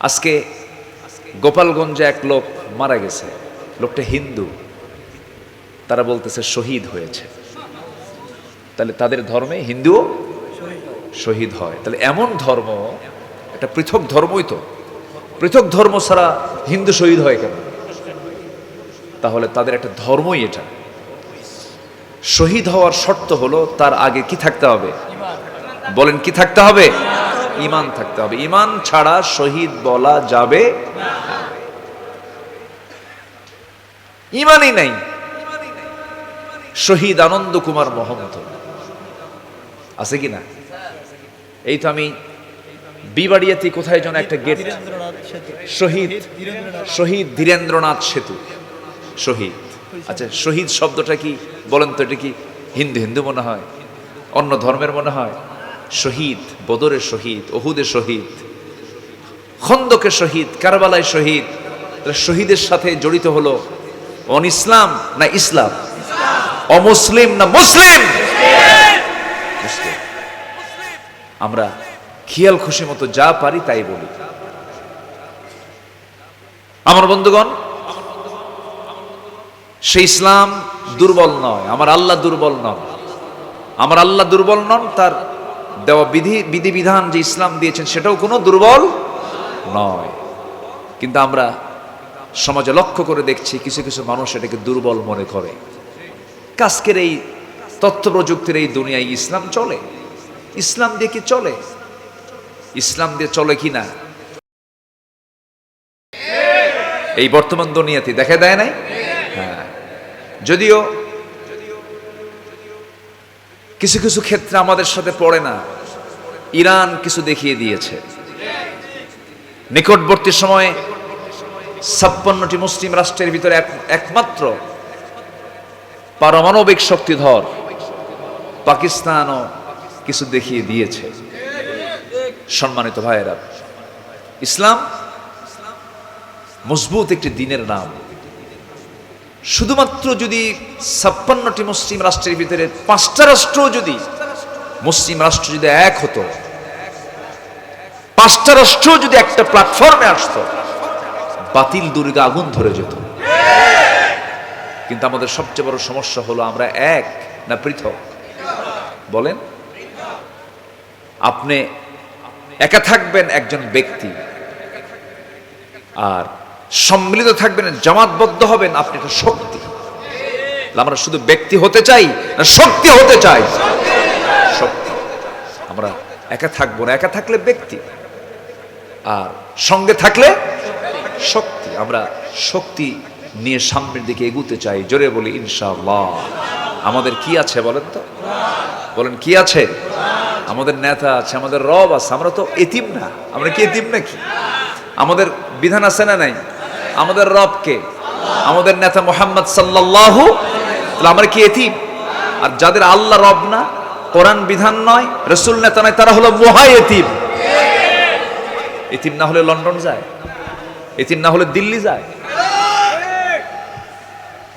আজকে গোপালগঞ্জে এক লোক মারা গেছে। লোকটা হিন্দু। তারা বলতেছে শহীদ হয়েছে। তাহলে তাদের ধর্মে হিন্দুও শহীদ হয়। তাহলে এমন ধর্ম, একটা পৃথক ধর্মই তো। পৃথক ধর্ম ছাড়া হিন্দু শহীদ হয় কেন? তাহলে তাদের একটা ধর্মই এটা। শহীদ হওয়ার শর্ত হলো তার আগে কি থাকতে হবে? বলেন কি থাকতে হবে? ইমান থাকতে হবে। ইমান ছাড়া শহীদ বলা যাবে ইমানই নাই। শহীদ আনন্দ কুমার মহন্ত। আছে কি না? এই তো আমি বিবাড়িয়াতে কোথায় যেন একটা গেট শহীদ শহীদ ধীরেন্দ্রনাথ সেতু। শহীদ। আচ্ছা শহীদ শব্দটা কি? বলেন তো, এটা কি হিন্দু হিন্দু মনে হয়? অন্য ধর্মের মনে হয়? শহীদ, বদরের শহীদ, ওহুদের শহীদ, খন্দকের শহীদ, কারবালায় শহীদ শহীদের সাথে জড়িত হলো। অন ইসলাম না ইসলাম? অমুসলিম না মুসলিম? মুসলিম। আমরা খেয়াল খুশি মতো যা পারি তাই বলি। আমার বন্ধুগণ, সেই ইসলাম দুর্বল নয়, আমার আল্লাহ দুর্বল নন। আমার আল্লাহ দুর্বল নন, তার দেওয়া বিধি, বিধিবিধান যে ইসলাম দিয়েছেন সেটাও কোনো দুর্বল নয়। কিন্তু আমরা সমাজে লক্ষ্য করে দেখছি কিছু কিছু মানুষ এটাকে দুর্বল মনে করে। কাজকের এই তথ্য প্রযুক্তির এই দুনিয়ায় ইসলাম চলে। ইসলাম দিয়ে কি চলে? ইসলাম দিয়ে চলে কি না? এই বর্তমান দুনিয়াতে দেখা দেয় নাই? হ্যাঁ। যদিও কিছু কিছু ক্ষেত্রে আমাদের সাথে পড়ে না। ইরান কিছু দেখিয়ে দিয়েছে। নিকটবর্তী সময়ে ছাপ্পান্নটি মুসলিম রাষ্ট্রের ভিতরে একমাত্র পারমাণবিক শক্তিধর পাকিস্তানও কিছু দেখিয়ে দিয়েছে। সম্মানিত ভাইয়েরা, ইসলাম মজবুত একটি দিনের নাম। শুধুমাত্র যদি ছাপ্পান্নটি মুসলিম রাষ্ট্রের ভিতরে পাঁচটা রাষ্ট্র যদি মুসলিম রাষ্ট্র যদি এক হতো, পাঁচটা রাষ্ট্র যদি একটা প্ল্যাটফর্মে আসতো, বাতিল দুর্গা আগুন ধরে যেত। কিন্তু আমাদের সবচেয়ে বড় সমস্যা হলো আমরা এক না পৃথক? বলেন। আপনি একা থাকবেন একজন ব্যক্তি, আর সম্মিলিত থাকবেন, জামাতবদ্ধ হবেন, আপনি একটা শক্তি। আমরা শুধু ব্যক্তি হতে চাই না শক্তি হতে চাই? একা থাকব না, একা থাকলে ব্যক্তি। আর সঙ্গে থাকলে শক্তি। আমরা শক্তি নিয়ে সামনের দিকে এগুতে চাই, জোরে বলি ইনশাআল্লাহ। আমাদের কি আছে বলেন তো? বলেন, কি আছে? আমাদের নেতা আছে, আমাদের রব আছে, আমরা তো এতিম না। আমরা কি এতিম নাকি? আমাদের বিধান আছে না নাই? আমাদের রবকে আমাদের নেতা মোহাম্মদ তাহলে আমরা কি এতিম? আর যাদের আল্লাহ রব না কোরআন বিধান নয়, রসুল নেতা নয়, তারা হলো মহা এতিম এতিম না হলে লন্ডন যায়, এতিম না হলে দিল্লি যায়।